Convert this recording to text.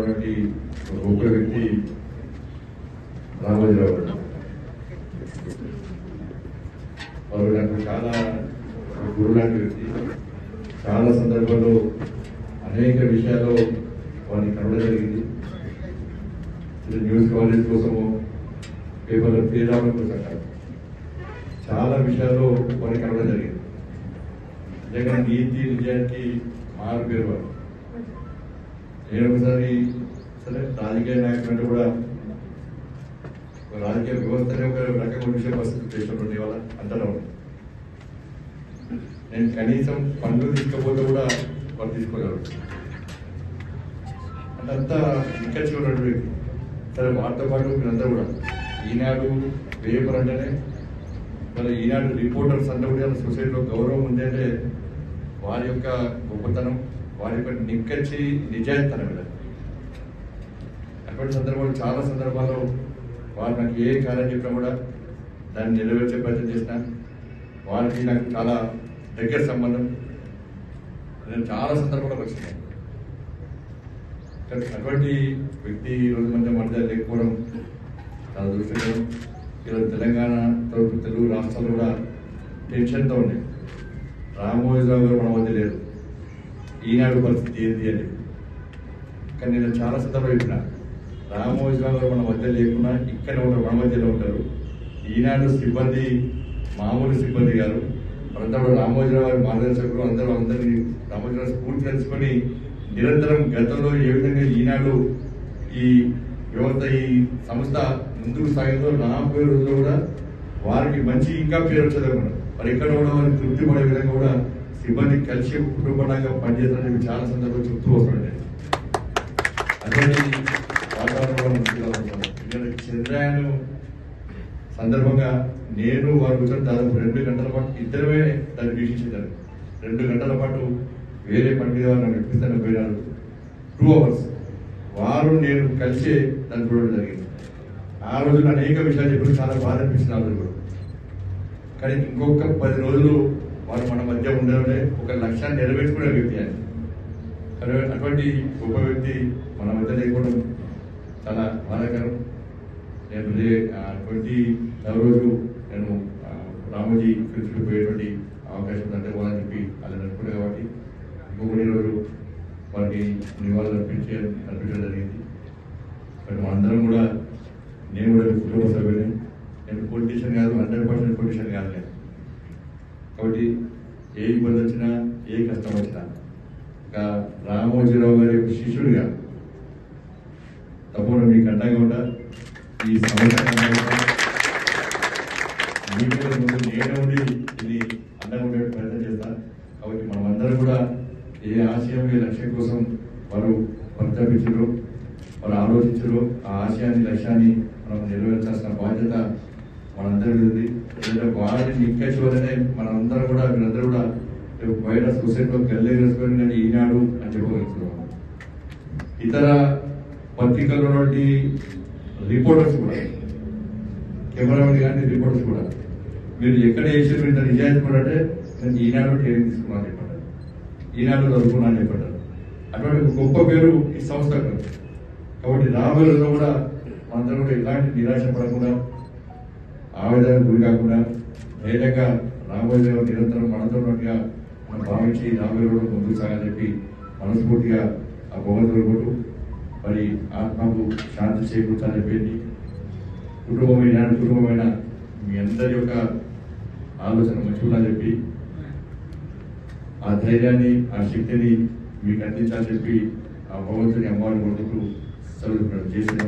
ఉన్నటువంటి గొప్ప వ్యక్తి రామోజీరావు గారు వారు నాకు చాలా గురువు లాంటి వ్యక్తి. చాలా సందర్భాల్లో అనేక విషయాల్లో వారిని కలవడం జరిగింది. న్యూస్ కాలేజ్ కోసము పేపర్ పేరావడం కోసం కాదు. చాలా విషయాల్లో వారిని కలవడం జరిగింది. నిజంగా నీతి విజయానికి మారు పేరు వారు. నేను ఒకసారి సరే రాజకీయ నాయకులు అంటే కూడా రాజకీయ వ్యవస్థనే ఒక రకమైన విషయం పరిస్థితి దేశంలో వాళ్ళ అంతలో. నేను కనీసం పండ్లు తీసుకపోతే కూడా వాళ్ళు తీసుకోగలరు అంటే అంతా ఇంకా చూడండి సరే వాటితో పాటు మీరంతా కూడా ఈనాడు పేపర్ అంటేనే మరి ఈనాడు రిపోర్టర్స్ అంటే కూడా సొసైటీలో గౌరవం ఉంది అంటే వారి యొక్క గొప్పతనం వారి యొక్క నిక్కచ్చి నిజాయితనం మీద అటువంటి సందర్భాలు చాలా సందర్భాల్లో వారు నాకు ఏ కార్యం చెప్పినా కూడా దాన్ని నెరవేర్చే ప్రయత్నం చేసిన వారికి నాకు చాలా దగ్గర సంబంధం. నేను చాలా సందర్భాల్లో వచ్చినాయి కానీ అటువంటి వ్యక్తి ఈరోజు రోజు మధ్య మధ్య లేకపోవడం చాలా దృష్టికరం ఈరోజు తెలంగాణ తర్వాత తెలుగు రాష్ట్రాలు కూడా టెన్షన్తో ఉన్నాయి రామోజీరావు గారు మన మధ్య లేరు. ఈనాడు పరిస్థితి ఏది అని. కానీ నేను చాలా సందర్భం చెప్పిన. రామోజీరావు గారు మన మధ్య లేకుండా ఇక్కడ ఉంటారు మన మధ్యలో ఉంటారు. ఈనాడు సిబ్బంది మామూలు సిబ్బంది గారు వాళ్ళంతా కూడా రామోజీరావు గారి మార్గదర్శకులు అందరూ అందరినీ రామోజీరావు స్ఫూర్తి తెలుసుకొని నిరంతరం గతంలో ఏ విధంగా ఈనాడు ఈ వ్యవస్థ ఈ సంస్థ ముందుకు సాగిందో నా పేరు కూడా వారికి మంచి ఇంకా పేరు వచ్చేదన్నమాట మరి ఎక్కడ కూడా వారికి తృప్తి పడే విధంగా కూడా సిబ్బంది కలిసి కుటుంబంగా పనిచేస్తారని చాలా సందర్భంగా చెప్తూ వస్తుండే. అటువంటి వాతావరణం ఎందుకంటే సందర్భంగా నేను వారు కూర్చొని దాదాపు రెండు గంటల పాటు ఇద్దరమే దాన్ని వీక్షించారు రెండు గంటల పాటు వేరే పని మీద నన్ను పోయినారు టూ అవర్స్ వారు నేను కలిసి దాన్ని చూడడం జరిగింది. ఆ రోజున అనేక విషయాలు చెప్పి చాలా బాధ అనిపించింది ఆ రోజు కూడా. కానీ ఇంకొక పది రోజులు వారు మన మధ్య ఉండాలంటే ఒక లక్ష్యాన్ని నెరవేర్చుకునే వ్యక్తి అని అటువంటి గొప్ప వ్యక్తి మన మధ్య లేకపోవడం చాలా బాధాకరం. నేను ట్వంటీ రోజు నేను రామోజీ ఫిల్స్కి పోయేటువంటి అవకాశం ఉందంటే వాళ్ళని చెప్పి అలా అనుకున్నాను కాబట్టి ఇంకొకటి రోజు వారికి నివాళులు అర్పించే అర్పించడం జరిగింది. బట్ మనందరం కూడా నేను కూడా కుటుంబ సభ్యుని నేను పొలిటీషియన్ కాదు హండ్రెడ్ పర్సెంట్ పొలిటీషియన్ కాదు నేను. కాబట్టి ఏ ఇబ్బంది వచ్చినా ఏ కష్టం వచ్చినా ఇంకా రామోజీరావు గారి యొక్క శిష్యుడిగా తప్పకుండా మీకు అండగా ఉంటా ఈ సమస్య ముందు ఉండి ఇది అండగా ఉండే ప్రయత్నం చేస్తా కాబట్టి మనమందరం కూడా ఏ ఆశయం ఏ లక్ష్యం కోసం వారు పరితపించారు వారు ఆలోచించరు ఆ ఆశయాన్ని లక్ష్యాన్ని మనం నెరవేర్చాల్సిన బాధ్యత మనందరి మీద ఉంది వల్లనే మనందరం కూడా మీరందరూ కూడా రేపు సొసైటీలో గల్లే వేసుకొని నేను ఈనాడు అని చెప్పగలుగుతున్నాం ఇతర పత్రికల్లో ఉన్నటువంటి రిపోర్టర్స్ కూడా కెమెరామెన్ కానీ రిపోర్టర్స్ కూడా మీరు ఎక్కడ చేసారు ఇంత నిజాయితీ కూడా అంటే నేను ఈనాడు ట్రైనింగ్ తీసుకున్నాను చెప్పారు. ఈనాడు చదువుకున్నాను చెప్పారు. అటువంటి ఒక గొప్ప పేరు ఈ సంస్థకు. కాబట్టి రాబోయే కూడా మనందరూ కూడా ఇలాంటి నిరాశ పడకుండా ఆవేదనకు గురి కాకుండా ధైర్యంగా రాబోయే నిరంతరం మనతో ఉన్నట్టుగా మనం భావించి రాబోయే రోజుల్లో ముందుకు సాగాలని చెప్పి మనస్ఫూర్తిగా ఆ భగవంతుడు కొట్టు మరి ఆత్మకు శాంతి చేకూర్చాలని చెప్పేది. కుటుంబమైన కుటుంబమైన మీ అందరి యొక్క ఆలోచన మంచిగా చెప్పి ఆ ధైర్యాన్ని ఆ శక్తిని మీకు అందించాలని చెప్పి ఆ భగవంతుని అమ్మవారిని కొడుకు సెలవు చేసిన